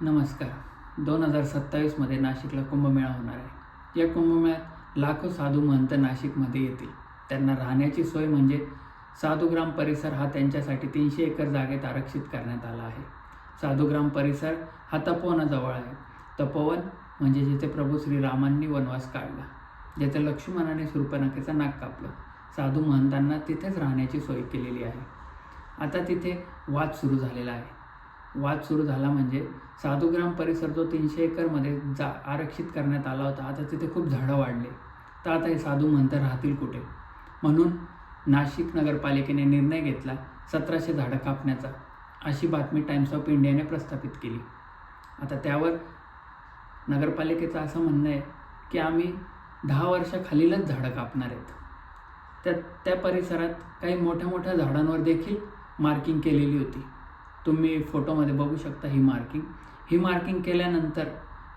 नमस्कार. दोन हजार सत्तावीसमध्ये नाशिकला कुंभमेळा होणार आहे. या कुंभमेळ्यात लाखो साधू महंत नाशिकमध्ये येतील. त्यांना राहण्याची सोय म्हणजे साधुग्राम परिसर हा त्यांच्यासाठी तीनशे एकर जागेत आरक्षित करण्यात आला आहे. साधुग्राम परिसर हा तपोवनाजवळ आहे. तपोवन म्हणजे जिथे प्रभू श्रीरामांनी वनवास काढला जिथे लक्ष्मणाने शूर्पणखेचा नाक कापलं. साधू महंतांना तिथेच राहण्याची सोय केलेली आहे. आता तिथे वाद सुरू झालेला आहे. वाद सुरू झाला म्हणजे साधुग्राम परिसर जो तीनशे एकरमध्ये जा आरक्षित करण्यात आला होता आता तिथे खूप झाडं वाढले. तर आता हे साधू म्हणत राहतील कुठे? म्हणून नाशिक नगरपालिकेने निर्णय घेतला सतराशे झाडं कापण्याचा. अशी बातमी टाइम्स ऑफ इंडियाने प्रस्थापित केली. आता त्यावर नगरपालिकेचं असं म्हणणं आहे की आम्ही दहा वर्षाखालीलच झाडं कापणार आहेत. त्या त्या परिसरात काही मोठ्या मोठ्या झाडांवर देखील मार्किंग केलेली होती. तुम्ही फोटोमध्ये बघू शकता ही मार्किंग ही मार्किंग केल्यानंतर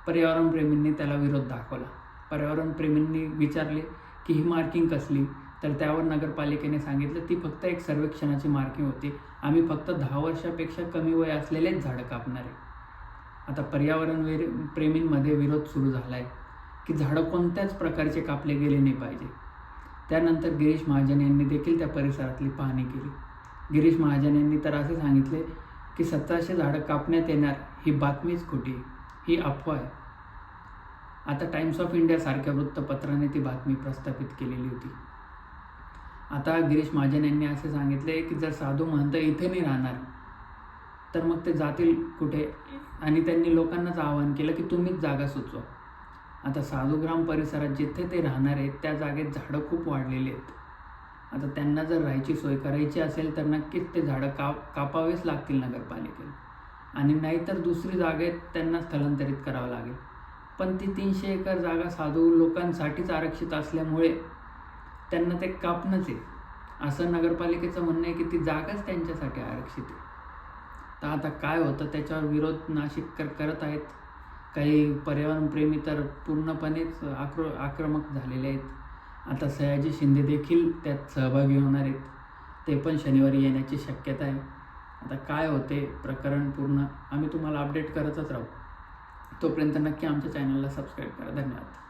पर्यावरणप्रेमींनी त्याला विरोध दाखवला. पर्यावरणप्रेमींनी विचारले की ही मार्किंग कसली? तर त्यावर नगरपालिकेने सांगितलं ती फक्त एक सर्वेक्षणाची मार्किंग होती. आम्ही फक्त दहा वर्षापेक्षा कमी वय असलेलेच झाडं कापणार आहे. आता पर्यावरण वे प्रेमींमध्ये विरोध सुरू झाला आहे की झाडं कोणत्याच प्रकारचे कापले गेले नाही पाहिजे. त्यानंतर गिरीश महाजन यांनी देखील त्या परिसरातली पाहणी केली. गिरीश महाजन यांनी तर असे सांगितले की सतराशे झाडं कापण्यात येणार ही बातमीच खोटी ही अफवा आहे. आता टाइम्स ऑफ इंडियासारख्या वृत्तपत्राने ती बातमी प्रस्थापित केलेली होती. आता गिरीश महाजन यांनी असे सांगितले की जर साधू महंत इथे नाही राहणार तर मग ते जातील कुठे? आणि त्यांनी लोकांनाच आवाहन केलं की तुम्हीच जागा सुचवा. आता साधुग्राम परिसरात जिथे ते राहणार आहेत त्या जागेत झाडं खूप वाढलेली आहेत. आता त्यांना जर राहायची सोय करायची असेल तर नक्कीच ते झाडं काप कापावेच लागतील नगरपालिकेला. आणि नाहीतर दुसरी जागेत त्यांना स्थलांतरित करावं लागेल. पण ती तीनशे एकर जागा साधू लोकांसाठीच आरक्षित असल्यामुळे त्यांना ते कापणंच आहे. असं नगरपालिकेचं म्हणणं आहे की ती जागाच त्यांच्यासाठी आरक्षित आहे. तर आता काय होतं त्याच्यावर विरोध नाशिककर करत आहेत. काही पर्यावरणप्रेमी तर पूर्णपणेच आक्रो आक्रमक झालेले आहेत. आता सयाजी शिंदे देखील त्यात सहभागी होणार आहेत. ते पण शनिवारी येण्याची शक्यता आहे. आता काय होते प्रकरण पूर्ण आम्ही तुम्हाला अपडेट करतच राहू. तोपर्यंत नक्की आमच्या चॅनलला सबस्क्राईब करा. धन्यवाद.